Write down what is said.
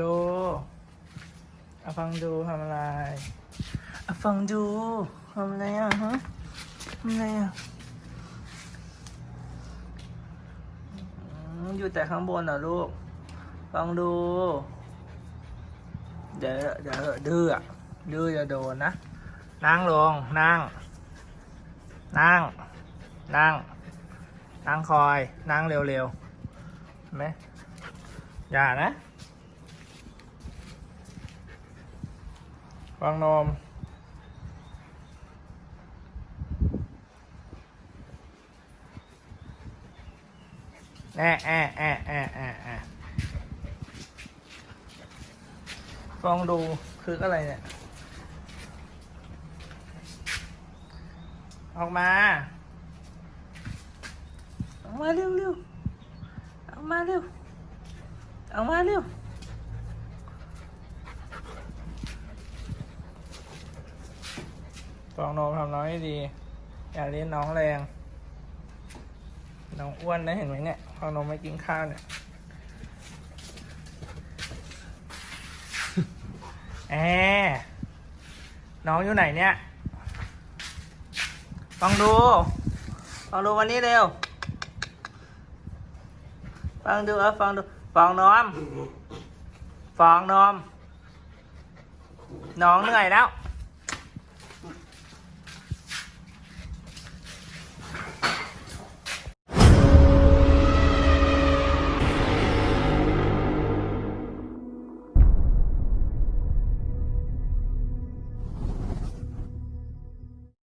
ดูเอาฟังดูทำอะไรเอาฟังดูทำอะไรอะฮะทำอะไรอะอืมอยู่แต่ข้างบนเหรอลูก ฟังดู เดี๋ยวเดี๋ยวดื้ออะดื้อจะโดนนะ นั่งลง นั่ง นั่ง นั่ง นั่งคอย นั่งเร็วๆเห็นไหมอย่านะ วางนมแอะแอะแอะแอะแอะแอะลองดูคืออะไรเนี่ย ออกมา ออกมาเร็วเร็วออกมาเร็วออกมาเร็ว ฟองนมทำน้องให้ดี อย่าเลี้ยนน้องแรง น้องอ้วนนะเห็นไหมเนี่ยฟองนมไม่กินข้าวเนี่ยแอน้องอยู่ไหนเนี่ยฟังดูฟังดูวันนี้เร็วฟังดูเอะฟังดูฟังนมฟังนมน้องเหนื่อยแล้ว